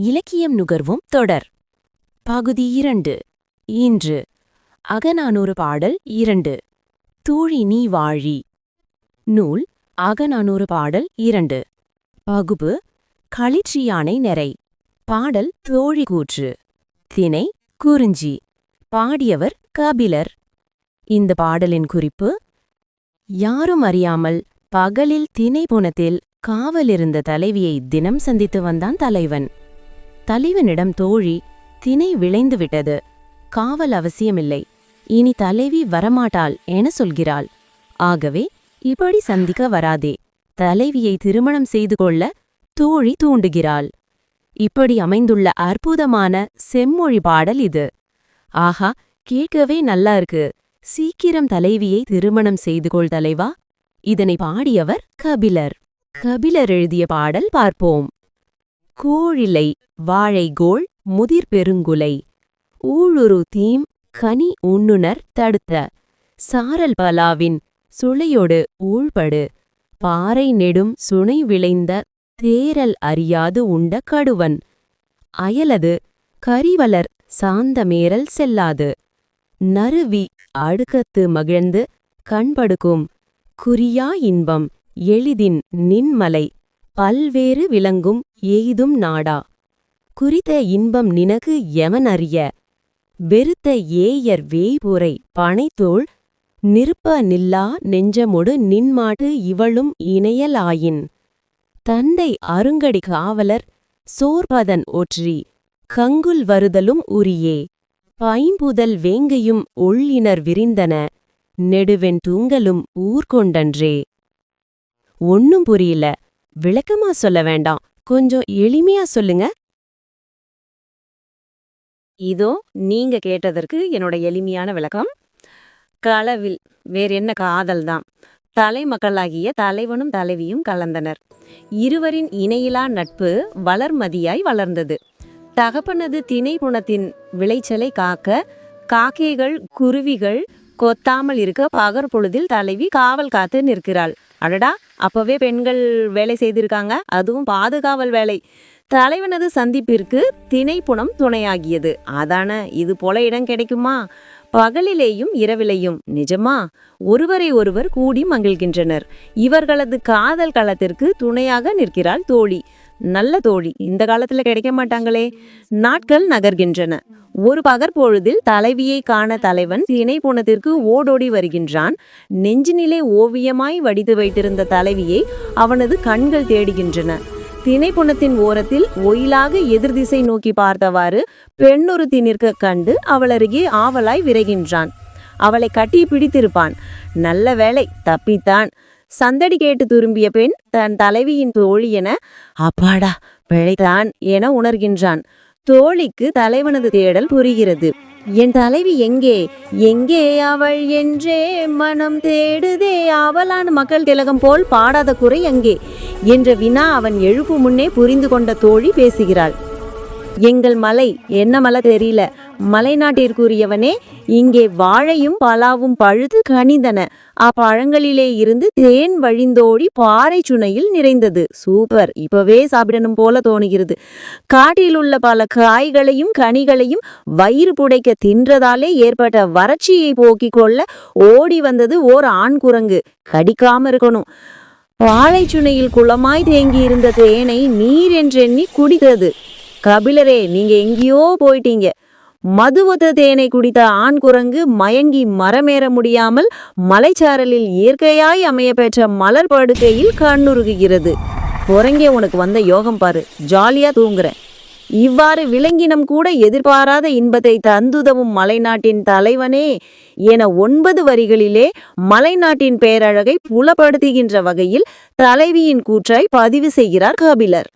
இலக்கியம் நுகர்வும் தொடர். பகுதி இரண்டு. இன்று. அகநானூறு பாடல் இரண்டு. தூழி நீ வாழி. நூல். அகநானூறு பாடல் இரண்டு. பகுப்பு. களிற்றியானை நிறை. பாடல் தோழி கூற்று. திணை. குறிஞ்சி. பாடியவர் கபிலர். இந்த பாடலின் குறிப்பு. யாரும் அறியாமல் பகலில் திணைப்புணத்தில் காவலிருந்த தலைவியை தினம் சந்தித்து வந்தான் தலைவன். தலைவனிடம் தோழி திணை விளைந்து விட்டது காவல் அவசியமில்லை. இனி தலைவி வரமாட்டாள் என சொல்கிறாள். ஆகவே இப்படி சந்திக்க வராதே. தலைவியை திருமணம் செய்து கொள்ள தோழி தூண்டுகிறாள். இப்படி அமைந்துள்ள அற்புதமான செம்மொழி பாடல் இது. ஆஹா கேட்கவே நல்லா இருக்கு. சீக்கிரம் தலைவியை திருமணம் செய்து கொள் தலைவா. இதனை பாடியவர் கபிலர். கபிலர் எழுதிய பாடல் பார்ப்போம். கோழிலை வாழைகோள் முதிர் பெருங்குலை ஊழுரு தீம் கனி உண்ணுணர் தடுத்த. சாரல் பலாவின் சுளையொடு ஊழ்படு. பாறை நெடும் சுனை விளைந்த தேரல் அறியாது உண்ட கடுவன். அயலது கரிவலர் சாந்தமேரல் செல்லாது. நறுவி அடுக்கத்து மகிழ்ந்து கண்படுக்கும் குறியா இன்பம் எளிதின் நின்மலை பல்வேறு விளங்கும் எய்தும் நாடா. குறித்த இன்பம் நினக்கு எவன் அறிய வெறுத்த ஏயர் வேய்புரை பனைத்தோள். நிருப்ப நில்லா நெஞ்சமொடு நின்மாட்டு இவளும் இணையலாயின். தந்தை அருங்கடி காவலர் சோர்பதன் ஒற்றி. கங்குல் வருதலும் உரியே. பைம்புதல் வேங்கையும் ஒள்ளினர் விரிந்தன. நெடுவென் தூங்கலும் ஊர்கொண்டன்றே. ஒன்னும் புரியல. விளக்கமா சொல்ல வேண்டாம். கொஞ்சம் எளிமையா சொல்லுங்க. இதோ நீங்க கேட்டதற்கு என்னோட எளிமையான விளக்கம். களவில் வேற என்ன காதல் தான் தலைமக்களாகிய தலைவனும் தலைவியும் கலந்தனர். இருவரின் இணையிலா நட்பு வளர்மதியாய் வளர்ந்தது. தகப்பனது திணை குணத்தின் விளைச்சலை காக்க காக்கைகள் குருவிகள் கொத்தாமல் இருக்க பகர் பொழுதில் தலைவி காவல் காத்து நிற்கிறாள். அடடா அப்பவே பெண்கள் வேலை செய்திருக்காங்க. அதுவும் பாதுகாவல் வேலை. தலைவனது சந்திப்பிற்கு திணைப்புணம் துணையாகியது. அதான இது போல இடம் கிடைக்குமா? பகலிலேயும் இரவிலேயும். நிஜமா? ஒருவரை ஒருவர் கூடி மகிழ்கின்றனர். இவர்களது காதல் களத்திற்கு துணையாக நிற்கிறாள் தோழி. நல்ல தோழி. இந்த காலத்தில் கிடைக்க மாட்டாங்களே. நாட்கள் நகர்கின்றன. ஒரு பகற்பொழுதில் தலைவியை காண தலைவன் திணைப்புணத்திற்கு ஓடோடி வருகின்றான். நெஞ்சினிலே ஓவியமாய் வடித்து வைத்திருந்த தலைவியை அவனது கண்கள் தேடுகின்றன. திணைப்புணத்தின் ஓரத்தில் ஒயிலாக எதிர் திசை நோக்கி பார்த்தவாறு பெண்ணொருத்தி நிற்க கண்டு அவளருகே ஆவலாய் விரைகின்றான். அவளை கட்டி பிடித்திருப்பான். நல்ல வேலை தப்பித்தான். சந்தடி கேட்டு திரும்பிய பெண் தன் தலைவியின் தோழி என அப்பாடா பிழைத்தான் என உணர்கின்றான். தோழிக்கு தலைவனது தேடல் புரிகிறது. என் தலைவி எங்கே? எங்கே அவள் என்றே மனம் தேடுதே. அவளான மக்கள் திலகம் போல் பாடாத குறை எங்கே என்ற வினா அவன் எழுப்பு முன்னே புரிந்து கொண்ட தோழி பேசுகிறாள். எங்கள் மலை என்ன மலை தெரியல. மலைநாட்டிற்குரியவனே இங்கே வாழையும் பலாவும் பழுது கனிந்தன. அப்பழங்களிலே இருந்து தேன் வழிந்தோடி பாறை சுனையில் நிறைந்தது. சூப்பர். இப்பவே சாப்பிடணும் போல தோணுகிறது. காட்டில் உள்ள பல காய்களையும் கனிகளையும் வயிறு புடைக்க தின்றதாலே ஏற்பட்ட வறட்சியை போக்கிக் கொள்ள ஓடி வந்தது ஓர் ஆண் குரங்கு. கடிக்காம இருக்கணும். வாழைச்சுனையில் குளமாய் தேங்கி இருந்த தேனை நீர் என்றெண்ணி குடித்தது. கபிலரே நீங்க எங்கேயோ போயிட்டீங்க. மதுவத தேனை குடித்த ஆண் குரங்கு மயங்கி மரமேற முடியாமல் மலைச்சாரலில் இயற்கையாய் அமைய பெற்ற மலர் படுக்கையில் கண்ணுருகுகிறது. குரங்கே உனக்கு வந்த யோகம் பாரு. ஜாலியா தூங்குறேன். இவ்வாறு விலங்கினம் கூட எதிர்பாராத இன்பத்தை தந்துதவும் மலைநாட்டின் தலைவனே என ஒன்பது வரிகளிலே மலைநாட்டின் பேரழகை புலப்படுத்துகின்ற வகையில் தலைவியின் கூற்றாய் பதிவு செய்கிறார் கபிலர்.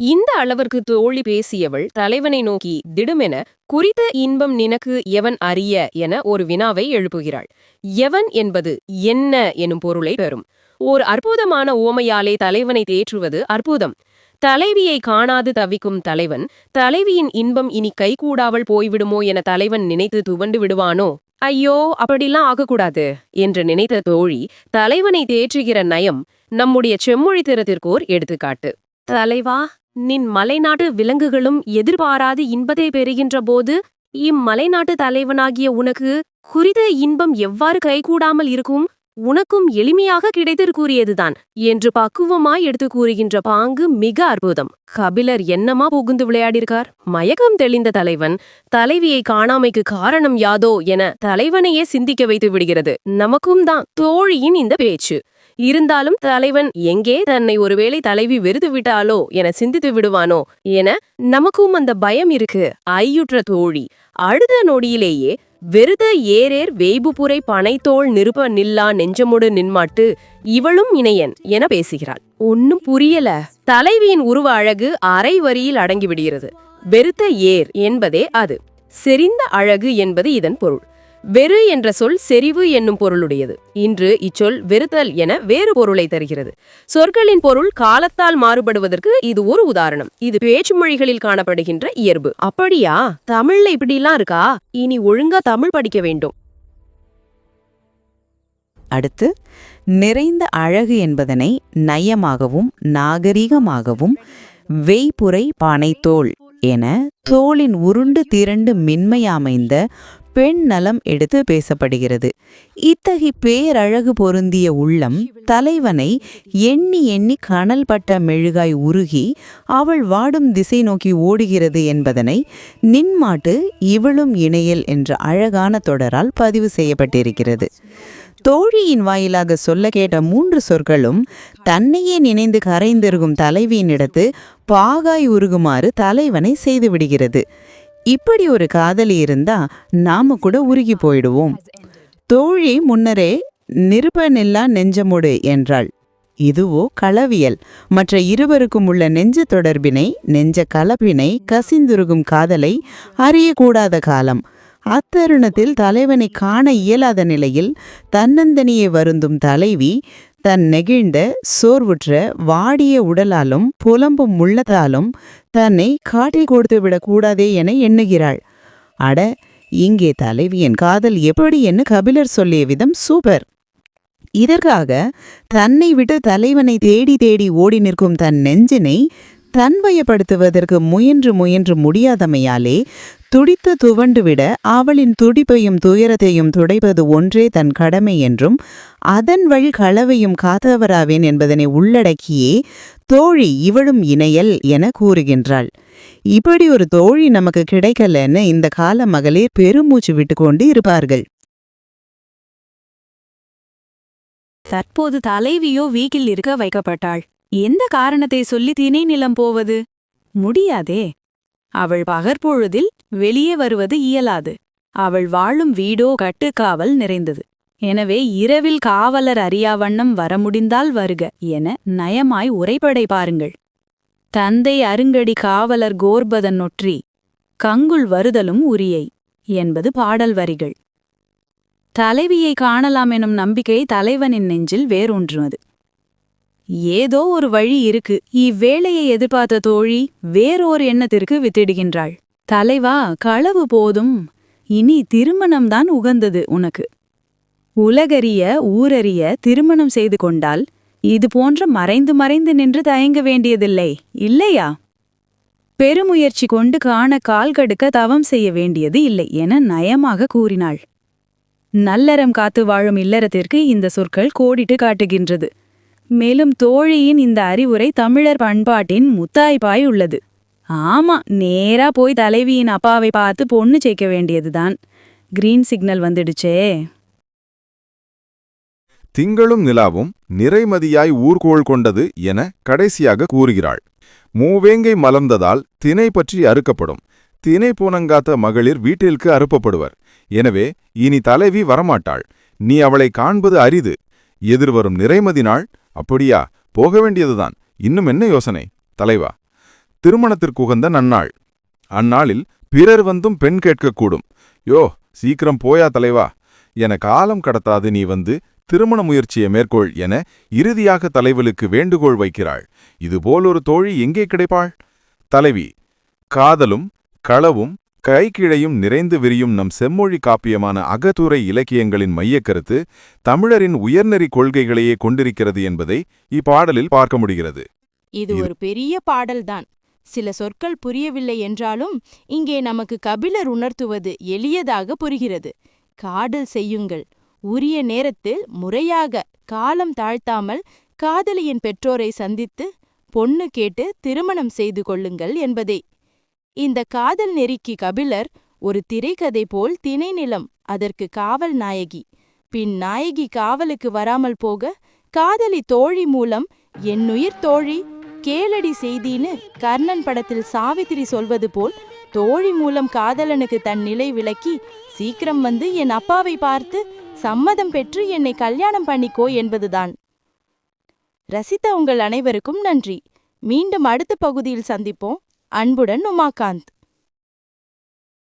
இந்த அளவிற்கு தோழி பேசியவள் தலைவனை நோக்கி திடுமென குறித்த இன்பம் நினக்கு எவன் அறிய? என ஒரு வினாவை எழுப்புகிறாள். எவன் என்பது என்ன? எனும் பொருளை பெறும். ஓர் அற்புதமான ஓமையாலே தலைவனை தேற்றுவது அற்புதம். தலைவியை காணாது தவிக்கும் தலைவன் தலைவியின் இன்பம் இனி கைகூடாமல் போய்விடுமோ என தலைவன் நினைத்து துவண்டு விடுவானோ? ஐயோ அப்படிலாம் ஆகக்கூடாது என்று நினைத்த தோழி தலைவனை தேற்றுகிற நயம் நம்முடைய செம்மொழி திறத்திற்கோர் எடுத்துக்காட்டு. தலைவா நின் மலைநாட்டு விலங்குகளும் எதிர்பாராது இன்பத்தை பெறுகின்ற போது இம்மலைநாட்டு தலைவனாகிய உனக்கு குறித்த இன்பம் எவ்வாறு கைகூடாமல் இருக்கும்? உனக்கும் எளிமையாக கிடைத்து கூறியதுதான் என்று பக்குவமாய் எடுத்து கூறுகின்ற பாங்கு மிக அற்புதம். கபிலர் என்னமா புகுந்து விளையாடியிருக்கார் மயக்கம் தெளிந்த தலைவன் தலைவியை காணாமைக்கு காரணம் யாதோ என தலைவனையே சிந்திக்க வைத்து விடுகிறது. நமக்கும் தான் தோழியின் இந்த பேச்சு. இருந்தாலும் தலைவன் எங்கே தன்னை ஒருவேளை தலைவி வெறுத்து விட்டாலோ என சிந்தித்து விடுவானோ என நமக்கும் அந்த பயம் இருக்கு. ஐயுற்ற தோழி அடுத்த நொடியிலேயே வெறுத ஏரேர் வேய்புபுரை பனைத்தோள் நிருப நில்லா நெஞ்சமுடு நின்மாட்டு இவளும் இணையன் என பேசுகிறாள். ஒன்னும் புரியல. தலைவியின் உருவ அழகு அரை வரியில் அடங்கிவிடுகிறது. வெறுத்த ஏர் என்பதே அது. செறிந்த அழகு என்பது இதன் பொருள். வெறு என்ற சொல் செறிவு என்னும் பொருளுடையது. இன்று இச்சொல் வெறுத்தல் என வேறு பொருளை தருகிறது. சொற்களின் பொருள் காலத்தால் மாறுபடுவதற்கு இது ஒரு உதாரணம். இது பேச்சு மொழிகளில் காணப்படுகின்ற இயல்பு. அப்படியா? தமிழ்ல இப்படிலாம் இருக்கா? இனி ஒழுங்கா தமிழ் படிக்க வேண்டும். அடுத்து நிறைந்த அழகு என்பதனை நயமாகவும் நாகரிகமாகவும் வெய்புரை பானைத்தோல் என தோளின் உருண்டு திரண்டு மென்மையமைந்த பெண் நலம் எடுத்து பேசப்படுகிறது. இத்தகி பேரழகு பொருந்திய உள்ளம் தலைவனை எண்ணி எண்ணி கனல் பட்ட மெழுகாய் உருகி அவள் வாடும் திசை நோக்கி ஓடுகிறது என்பதனை நின்மாட்டு இவளும் இணையல் என்ற அழகான தொடரால் பதிவு செய்யப்பட்டிருக்கிறது. தோழியின் வாயிலாக சொல்ல கேட்ட மூன்று சொற்களும் தன்னையே நினைந்து கரைந்திருக்கும் தலைவியினிடத்து பாகாய் உருகுமாறு தலைவனை செய்துவிடுகிறது இப்படி ஒரு காதலி இருந்தா நாம கூட உருகி போயிடுவோம். தோழி முன்னரே நிருபனில்லா நெஞ்சமுடு என்றாள். இதுவோ களவியல். மற்ற இருவருக்கும் உள்ள நெஞ்ச தொடர்பினை நெஞ்ச கலப்பினை கசிந்துருகும் காதலை அறியக்கூடாத காலம். அத்தருணத்தில் தலைவனை காண இயலாத நிலையில் தன்னந்தனியே வருந்தும் தலைவி தன் நெகிழ்ந்த சோர்வுற்ற வாடிய உடலாலும் புலம்பும் உள்ளதாலும் தன்னை காட்டிக் கொடுத்து விடக்கூடாதே என எண்ணுகிறாள். அட இங்கே தலைவியின் காதல் எப்படி என்று கபிலர் சொல்லிய விதம் சூப்பர். இதற்காக தன்னை விட்டு தலைவனை தேடி தேடி ஓடி நிற்கும் தன் நெஞ்சினை தன்வயப்படுத்துவதற்கு முயன்று முயன்று முடியாதமையாலே துடித்து துவண்டுவிட அவளின் துடிப்பையும் துயரத்தையும் துடைப்பது ஒன்றே தன் கடமை என்றும் அதன் வழி களவையும் காத்தவராவேன் என்பதனை உள்ளடக்கியே தோழி இவளும் இணையல் என கூறுகின்றாள். இப்படி ஒரு தோழி நமக்கு கிடைக்கலன்னு இந்த கால மகளிர் பெருமூச்சு விட்டுக்கொண்டு இருப்பார்கள். தற்போது தலைவியோ வீட்டில் இருக்க வைக்கப்பட்டாள். எந்த காரணத்தை சொல்லி திணை நிலம் போவது? முடியாதே. அவள் பகற்பொழுதில் வெளியே வருவது இயலாது. அவள் வாழும் வீடோ கட்டுக்காவல் நிறைந்தது. எனவே இரவில் காவலர் அறியாவண்ணம் வர முடிந்தால் வருக என நயமாய் உரைப்படை பாருங்கள். தந்தை அருங்கடி காவலர் கோர்பதன் நொற்றி கங்குள் வருதலும் உரியை என்பது பாடல் வரிகள். தலைவியை காணலாம் எனும் நம்பிக்கை தலைவனின் நெஞ்சில் வேரூன்றுவது ஏதோ ஒரு வழி இருக்கு. இவ்வேளையை எதிர்பார்த்த தோழி வேறோர் எண்ணத்திற்கு வித்திடுகின்றாள். தலைவா களவு போதும். இனி திருமணம்தான் உகந்தது உனக்கு. உலகறிய ஊரறிய திருமணம் செய்து கொண்டால் இது போன்ற மறைந்து மறைந்து நின்று தயங்க வேண்டியதில்லை. இல்லையா? பெருமுயற்சி கொண்டு காண கால் கடுக்க தவம் செய்ய வேண்டியது இல்லை என நயமாக கூறினாள். நல்லறம் காத்து வாழும் இல்லறத்திற்கு இந்த சொற்கள் கோடிட்டு காட்டுகின்றது. மேலும் தோழியின் இந்த அறிவுரை தமிழர் பண்பாட்டின் முத்தாய்ப்பாய் உள்ளது. ஆமா நேரா போய் தலைவியின் அப்பாவை பார்த்து பொண்ணு சேர்க்க வேண்டியதுதான். கிரீன் சிக்னல் வந்துடுச்சே. திங்களும் நிலாவும் நிறைமதியாய் ஊர்கோள் கொண்டது என கடைசியாக கூறுகிறாள். மூவேங்கை மலர்ந்ததால் தினை பற்றி அறுக்கப்படும். தினை பூனங்காத்த மகளிர் வீட்டிற்கு அறுப்பப்படுவர் எனவே இனி தலைவி வரமாட்டாள். நீ அவளை காண்பது அரிது. எதிர்வரும் நிறைமதி நாள் அப்படியா? போக வேண்டியதுதான். இன்னும் என்ன யோசனை? தலைவா திருமணத்திற்குகந்த நன்னாள். அந்நாளில் பிறர் வந்தும் பெண் கேட்கக்கூடும். யோ சீக்கிரம் போயா தலைவா. என காலம் கடத்தாது நீ வந்து திருமண முயற்சியை மேற்கொள் என இறுதியாக தலைவலுக்கு வேண்டுகோள் வைக்கிறாள். இதுபோலொரு தோழி எங்கே கிடைப்பாள்? தலைவி காதலும் களவும் கைக்கிழையும் நிறைந்து விரியும் நம் செம்மொழி காப்பியமான அகத்துறை இலக்கியங்களின் மையக்கருத்து தமிழரின் உயர்நெறி கொள்கைகளையே கொண்டிருக்கிறது என்பதை இப்பாடலில் பார்க்க முடிகிறது. இது ஒரு பெரிய பாடல்தான். சில சொற்கள் புரியவில்லை என்றாலும் இங்கே நமக்கு கபிலர் உணர்த்துவது எளியதாக புரிகிறது. காதல் செய்யுங்கள். உரிய நேரத்தில் முறையாக காலம் தாழ்த்தாமல் காதலியின் பெற்றோரை சந்தித்து பொண்ணு கேட்டு திருமணம் செய்து கொள்ளுங்கள் என்பதே இந்த காதல் நெறிக்கு கபிலர் ஒரு திரைக்கதை போல் திணைநிலம் அதற்கு காவல் நாயகி. பின் நாயகி காவலுக்கு வராமல் போக காதலி தோழி மூலம் என்னுயிர் தோழி கேளடி செய்தின்னு கர்ணன் படத்தில் சாவித்திரி சொல்வது போல் தோழி மூலம் காதலனுக்கு தன் நிலை விளக்கி சீக்கிரம் வந்து என் அப்பாவை பார்த்து சம்மதம் பெற்று என்னை கல்யாணம் பண்ணிக்கோ என்பதுதான். ரசித்த உங்கள் அனைவருக்கும் நன்றி. மீண்டும் அடுத்த பகுதியில் சந்திப்போம். அன்புடன் உமாகாந்த்.